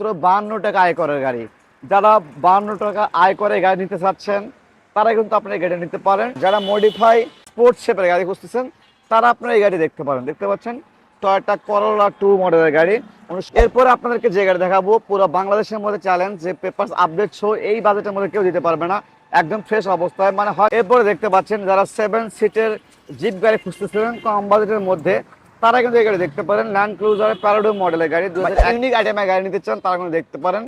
মাত্র বাহান্ন টাকা আয় করার গাড়ি। যারা বাহান্ন টাকা আয় করে গাড়ি নিতে চাচ্ছেন তারা কিন্তু আপনার এই গাড়ি নিতে পারেন। যারা মডিফাই স্পোর্টস শেপের গাড়ি খুঁজতেছেন, তারা আপনার এই গাড়ি দেখতে পারেন। দেখতে পাচ্ছেন? টয়টা করোলা টু মডেলের গাড়ি। এরপরে আপনাদেরকে যে গাড়ি দেখাবো, পুরো বাংলাদেশের মধ্যে চ্যালেঞ্জ যে পেপার আপডেট শো এই বাজেটের মধ্যে কেউ দিতে পারবে না। একদম ফ্রেশ অবস্থায়। মানে হয় এরপরে দেখতে পাচ্ছেন, যারা সেভেন সিটের জিপ গাড়ি খুঁজতেছিলেন কম বাজেটের মধ্যে তারা কিন্তু এই গাড়ি দেখতে পারেন। ল্যান্ড ক্রুজার প্যারাডো মডেলের গাড়ি দু ইউনিক আইটেমের গাড়ি নিতে চান তারা কিন্তু দেখতে পারেন।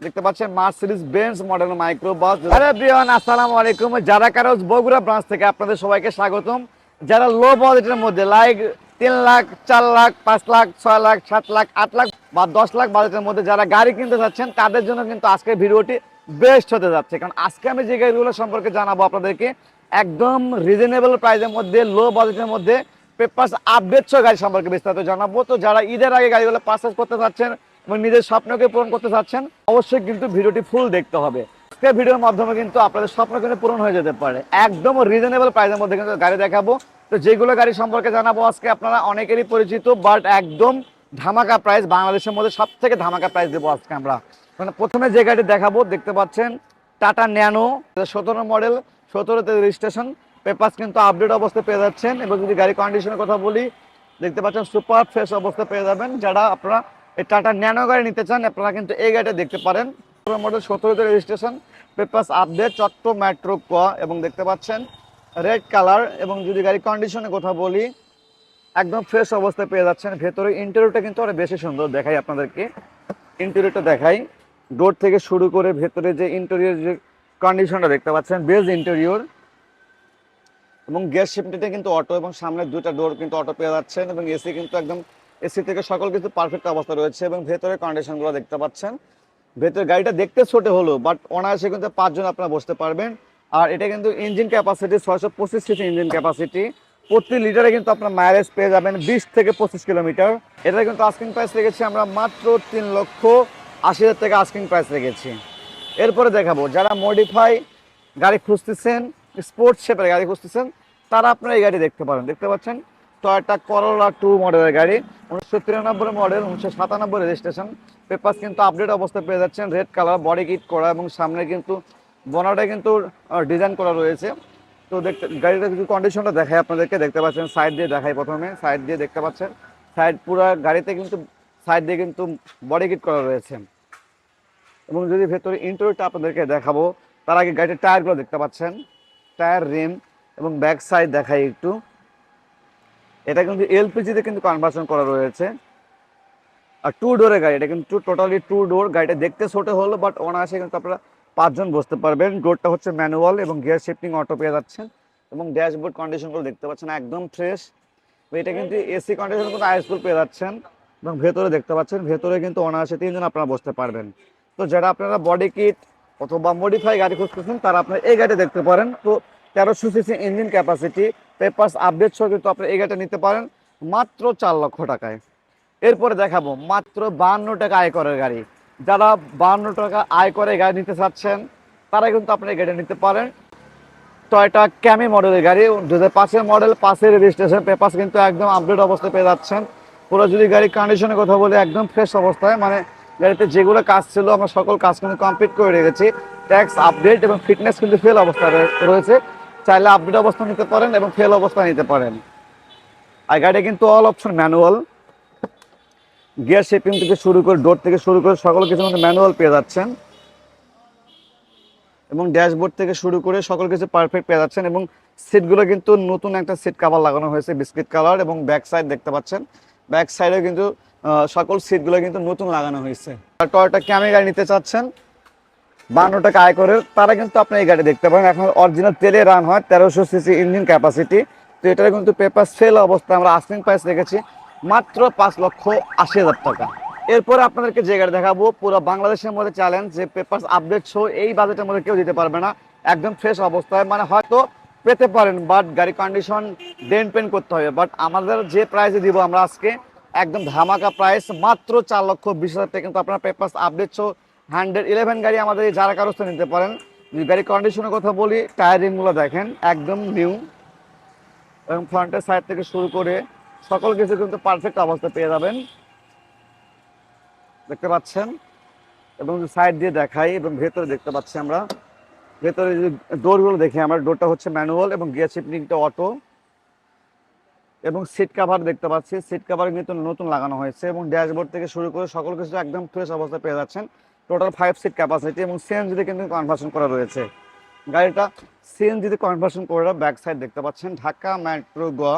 দেখতে পাচ্ছেন Mercedes Benz model micro bus আরে ব্রিয়ান আসসালামু আলাইকুম। যারা কারোজ বগুড়া ব্রাঞ্চ থেকে আপনাদের সবাইকে স্বাগতম। যারা লো বাজেটের মধ্যে লাইক তিন লাখ চার লাখ পাঁচ লাখ ছয় লাখ সাত লাখ আট লাখ বা দশ লাখ বাজেটের মধ্যে যারা গাড়ি কিনতে চাচ্ছেন তাদের জন্য কিন্তু আজকের ভিডিওটি বেস্ট হতে যাচ্ছে। কারণ আজকে আমি যে গাড়িগুলো সম্পর্কে জানাব আপনাদেরকে একদম রিজনেবল প্রাইসের মধ্যে লো বাজেটের মধ্যে পেপার্স আপডেট সহ গাড়ি সম্পর্কে বিস্তারিত জানাব। তো যারা ঈদের আগে গাড়িগুলো পারচেস করতে চাচ্ছেন এবং নিজের স্বপ্নকে পূরণ করতে চাচ্ছেন, অবশ্যই কিন্তু ভিডিওটি ফুল দেখতে হবে। ভিডিওর মাধ্যমে কিন্তু আপনাদের স্বপ্ন কিন্তু পূরণ হয়ে যেতে পারে। একদম রিজনেবল প্রাইসের মধ্যে কিন্তু গাড়ি দেখাবো। তো যেগুলো গাড়ি সম্পর্কে জানাব আজকে আপনারা অনেকেরই পরিচিত বাট একদম ধামাকা প্রাইস বাংলাদেশের মধ্যে সব থেকে ধামাকা প্রাইস দেবো আজকে আমরা। মানে প্রথমে যে গাড়ি দেখাবো, দেখতে পাচ্ছেন টাটা ন্যানো সতেরো মডেল সতেরোতে রেজিস্ট্রেশন পেপার্স কিন্তু আপডেট অবস্থায় পেয়ে যাচ্ছেন এবং যদি গাড়ি কন্ডিশনের কথা বলি, দেখতে পাচ্ছেন সুপার ফ্রেশ অবস্থা পেয়ে যাবেন। যারা আপনারা এই টাটা ন্যানো গাড়ি নিতে চান, আপনারা কিন্তু এই গাড়িটা দেখতে পারেন। Model সতেরোতে registration papers update Chatta metro ক এবং দেখতে পাচ্ছেন রেড কালার এবং যদি গাড়ি কন্ডিশনের কথা বলি, একদম ফ্রেশ অবস্থায় পেয়ে যাচ্ছেন। ভেতরে ইন্টেরিয়রটা কিন্তু অনেক বেশি সুন্দর দেখাই আপনাদেরকে। ইন্টেরিয়রটা দেখাই। ডোর থেকে শুরু করে ভেতরে যে ইন্টেরিয়র যে কন্ডিশনটা দেখতে পাচ্ছেন বেজ ইন্টেরিয়র এবং গ্যাস শিফটিতে কিন্তু অটো এবং সামনে দুইটা ডোর কিন্তু অটো পেয়ে যাচ্ছেন এবং এসি কিন্তু একদম এসি থেকে সকল কিছু পারফেক্ট অবস্থা রয়েছে এবং ভেতরে কন্ডিশনগুলো দেখতে পাচ্ছেন। ভেতরে গাড়িটা দেখতে ছোট হলো বাট অনায়াসে কিন্তু পাঁচজন আপনারা বসতে পারবেন। আর এটা কিন্তু ইঞ্জিন ক্যাপাসিটি ছয়শো পঁচিশ সিসি ইঞ্জিন ক্যাপাসিটি প্রতি লিটারে কিন্তু আপনার মাইলেজ পেয়ে যাবেন বিশ থেকে পঁচিশ কিলোমিটার। এটা কিন্তু আস্কিং প্রাইস রেখেছি আমরা মাত্র তিন লক্ষ আশি হাজার টাকা আস্কিং প্রাইস রেখেছি। এরপরে দেখাবো, যারা মডিফাই গাড়ি খুঁজতেছেন স্পোর্টস শেপের গাড়ি খুঁজতেছেন, তারা আপনারা এই গাড়ি দেখতে পারেন। দেখতে পাচ্ছেন টয়টা করোলা টু মডেলের গাড়ি, উনিশশো তিরানব্বই মডেল উনিশশো সাতানব্বই রেজিস্ট্রেশন পেপার কিন্তু আপডেট অবস্থায় পেয়ে যাচ্ছেন রেড কালার বডি কিট করা এবং সামনে কিন্তু বনাটা কিন্তু ডিজাইন করা রয়েছে। তো দেখতে গাড়িটা কিছু কন্ডিশনটা দেখায় আপনাদেরকে। দেখতে পাচ্ছেন সাইড দিয়ে দেখাই প্রথমে। সাইড দিয়ে দেখতে পাচ্ছেন সাইড পুরো গাড়িতে কিন্তু সাইড দিয়ে কিন্তু বডি কিট করা রয়েছে। এবং যদি ভেতরে ইন্টারভিউটা আপনাদেরকে দেখাবো, তার আগে গাড়ির টায়ারগুলো দেখতে পাচ্ছেন। টায়ার, রিম এবং ব্যাক সাইড দেখাই একটু। এটা কিন্তু এলপিজিতে কিন্তু কনভার্সন করা রয়েছে। আর টু ডোরের গাড়ি, এটা কিন্তু টোটালি টু ডোর গাড়িটা দেখতে ছোট হলো বাট অনায়াসে কিন্তু আপনারা পাঁচজন বসতে পারবেন। ডোরটা হচ্ছে ম্যানুয়াল এবং গিয়ার শিফটিং অটো পেয়ে যাচ্ছেন এবং ড্যাশবোর্ড কন্ডিশনগুলো দেখতে পাচ্ছেন, একদম ফ্রেশ এটা কিন্তু এসি কন্ডিশন কিন্তু আইসফুল পেয়ে যাচ্ছেন এবং ভেতরে দেখতে পাচ্ছেন, ভেতরে কিন্তু অনায়াসে তিনজন আপনারা বসতে পারবেন। তো যারা আপনারা বডি কিট অথবা মডিফাই গাড়ি খুঁজতেছেন, তারা আপনারা এই গাড়ি দেখতে পারেন। তো তেরোশো CC engine capacity papers update সহ কিন্তু আপনি এই গাড়িটা নিতে পারেন মাত্র চার লক্ষ টাকায়। এরপরে দেখাবো, মাত্র বাহান্ন টাকা আয় করার গাড়ি। যারা বাহান্ন টাকা আয় করে গাড়ি নিতে চাচ্ছেন তারা কিন্তু আপনি এই গাড়িটা নিতে পারেন। টয়টা ক্যামি মডেলের গাড়ি দু হাজার পাঁচের মডেল পাঁচের রেজিস্ট্রেশন পেপার্স কিন্তু একদম আপডেট অবস্থায় পেয়ে যাচ্ছেন। পুরো যদি গাড়ির কন্ডিশনের কথা বলি, একদম ফ্রেশ অবস্থায় মানে গাড়িতে যেগুলো কাজ ছিল, আমরা সকল কাজ কিন্তু কমপ্লিট করে রেখেছি। ট্যাক্স আপডেট এবং ফিটনেস কিন্তু ফেল অবস্থায় রয়েছে। চাইলে আপডেট অবস্থা নিতে পারেন এবং ফেল অবস্থা নিতে পারেন। আর গাড়ি কিন্তু all option manual gear shaping থেকে শুরু করে ডোর থেকে শুরু করে সকল কিছু মধ্যে ম্যানুয়াল পেয়ে যাচ্ছেন। এবং ড্যাশবোর্ড থেকে শুরু করে সকল কিছু পারফেক্ট পেয়ে যাচ্ছেন এবং সিটগুলো কিন্তু নতুন একটা সিট কাভার লাগানো হয়েছে বিস্কিট কালার এবং ব্যাক সাইড দেখতে পাচ্ছেন। ব্যাক সাইডে কিন্তু সকল সিটগুলো কিন্তু নতুন লাগানো হয়েছে। আর টয়টা ক্যামে গাড়ি নিতে চাচ্ছেন বান্ন টাকা আয় করে তারা কিন্তু আপনি এই গাড়ি দেখতে পারেন। এখন অরিজিনাল তেলে রান হয়, তেরোশো সিসি ইঞ্জিন ক্যাপাসিটি তো এটার কিন্তু পেপার সেল অবস্থায় আমরা আস্কিং প্রাইস রেখেছি, মাত্র পাঁচ লক্ষ আশি হাজার টাকা। এরপরে আপনাদেরকে যে গাড়ি দেখাবো, পুরো বাংলাদেশের মধ্যে চ্যালেঞ্জ যে পেপার আপডেট শো এই বাজেটের মধ্যে কেউ দিতে পারবে না। একদম ফ্রেশ অবস্থায় মানে হয়তো পেতে পারেন বাট গাড়ি কন্ডিশন ডেন পেন করতে হবে। বাট আমাদের যে প্রাইসে দিব আমরা আজকে একদম ধামাকা প্রাইস মাত্র চার লক্ষ বিশ হাজার টাকা কিন্তু আপনার paper update show hundred eleven গাড়ি আমাদের যারা কারস্থ নিতে পারেন। যদি গাড়ি কন্ডিশনের কথা বলি টায়ারিংগুলো দেখেন, একদম নিউ এবং ফ্রন্টের সাইড থেকে শুরু করে সকল কিছু কিন্তু পারফেক্ট অবস্থা পেয়ে যাবেন। দেখতে পাচ্ছেন? এবং সাইড দিয়ে দেখাই, এবং ভেতরে দেখতে পাচ্ছি আমরা। ভেতরে যে ডোরগুলো দেখি, আমরা ডোরটা হচ্ছে ম্যানুয়াল এবং গিয়ার শিফটিংটা অটো এবং সিট কাভার দেখতে পাচ্ছি। সিট কাভার কিন্তু নতুন লাগানো হয়েছে এবং ড্যাশবোর্ড থেকে শুরু করে সকল কিছু একদম ফ্রেশ অবস্থায় পেয়ে যাচ্ছেন। টোটাল ফাইভ সিট ক্যাপাসিটি এবং সিএনজিতে কিন্তু কনভার্সন করা রয়েছে। গাড়িটা সিএনজিতে কনভার্সন করে ব্যাক সাইড দেখতে পাচ্ছেন। ঢাকা মেট্রো গোয়া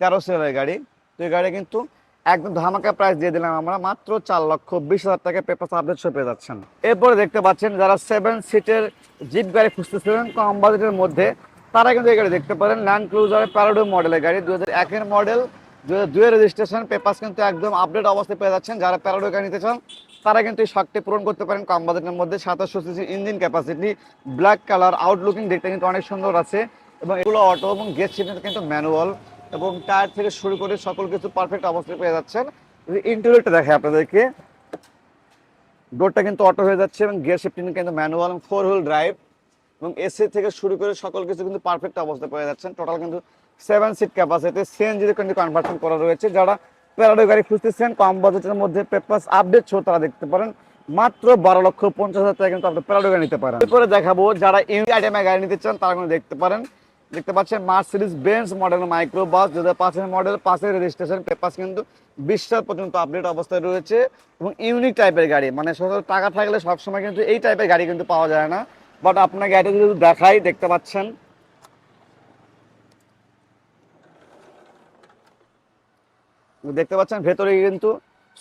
তেরো সিলের গাড়ি। তো এই গাড়ি কিন্তু একদম ধামাকা প্রাইস দিয়ে দিলাম আমরা। মাত্র চার লক্ষ বিশ হাজার টাকা পেপার আপডেট শো পেয়ে যাচ্ছেন। এরপরে দেখতে পাচ্ছেন যারা সেভেন সিটের জিপ গাড়ি খুঁজতেছিলেন, কম বাজেটের মধ্যে তারা কিন্তু এই গাড়ি দেখতে পারেন ল্যান্ড ক্রুজার প্যারাডো মডেলের গাড়ি দু হাজার মডেল দু হাজার দুয়ের রেজিস্ট্রেশন পেপার কিন্তু একদম আপডেট অবস্থায় পেয়ে যাচ্ছেন। যারা প্যারাডো গাড়ি নিতে চান, তারা কিন্তু এই শখটি পূরণ করতে পারেন কম বাজেটের মধ্যে। সাতাশশো CC engine capacity black colour outlooking দেখতে কিন্তু অনেক সুন্দর আছে। এবং এগুলো অটো এবং গেট শিফটিং কিন্তু ম্যানুয়াল এবং টায়ার থেকে শুরু করে সকল কিছু পারফেক্ট অবস্থায় পেয়ে যাচ্ছেন। ইন্টেরিয়রটা দেখে আপনাদেরকে ডোরটা কিন্তু অটো হয়ে যাচ্ছে এবং গিয়ার শিফটিং কিন্তু ম্যানুয়াল ফোর হুইল ড্রাইভ এবং এসি থেকে শুরু করে সকল কিছু কিন্তু পারফেক্ট অবস্থায় পেয়ে যাচ্ছেন। টোটাল কিন্তু সেভেন সিট ক্যাপাসিটি সিএনজিতে কিন্তু কনভার্সন করা রয়েছে। যারা প্যারাডো গাড়ি খুঁজতেছেন, কম বাজেটের মধ্যে পেপার্স আপডেট ছো তারা দেখতে পারেন। মাত্র বারো লক্ষ পঞ্চাশ হাজার টাকা কিন্তু আপনি প্যারাডো গাড়ি নিতে পারেন। এরপরে দেখাবো, যারা ইউনি আইটেমে গাড়ি নিতে চান, তারা কিন্তু দেখতে পারেন। দেখতে পাচ্ছেন Mercedes Benz model micro bus দু হাজার পাঁচের মডেল পাঁচের রেজিস্ট্রেশন পেপার্স কিন্তু বিশ সাল পর্যন্ত আপডেট অবস্থায় রয়েছে। এবং ইউনিক টাইপের গাড়ি মানে টাকা থাকলে সবসময় কিন্তু এই টাইপের গাড়ি কিন্তু পাওয়া যায় না। বাট আপনাকে গাড়িটা যদি দেখাই, দেখতে পাচ্ছেন? দেখতে পাচ্ছেন, ভেতরে কিন্তু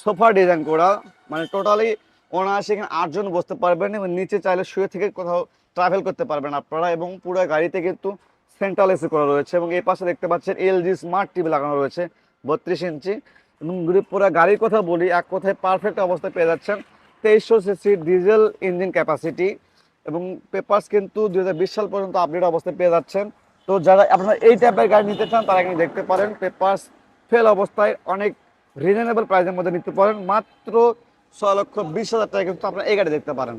সোফা ডিজাইন করা। মানে টোটালি অনায়াসে এখানে আটজন বসতে পারবেন এবং নিচে চাইলে শুয়ে থেকে কোথাও ট্রাভেল করতে পারবেন আপনারা এবং পুরো গাড়িতে কিন্তু সেন্ট্রাল এসি করা রয়েছে এবং এই পাশে দেখতে পাচ্ছেন এলজি স্মার্ট টিভি লাগানো রয়েছে, বত্রিশ ইঞ্চি। এবং যদি পুরো গাড়ির কথা বলি, এক কথায় পারফেক্ট অবস্থায় পেয়ে যাচ্ছেন তেইশশো সিসি ডিজেল ইঞ্জিন ক্যাপাসিটি এবং পেপার্স কিন্তু দুই হাজার বিশ সাল পর্যন্ত আপডেট অবস্থায় পেয়ে যাচ্ছেন। তো যারা আপনারা এই টাইপের গাড়ি নিতে চান, তারা কিন্তু দেখতে পারেন পেপার্স ফেল অবস্থায় অনেক রিজনেবল প্রাইসের মধ্যে নিতে পারেন। মাত্র ছয় লক্ষ বিশ হাজার টাকা কিন্তু আপনারা এই গাড়ি দেখতে পারেন।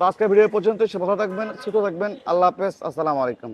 তো আজকের ভিডিও পর্যন্ত সে ভালো থাকবেন, সুস্থ থাকবেন। আল্লাহ হাফেজ। আসসালামু আলাইকুম।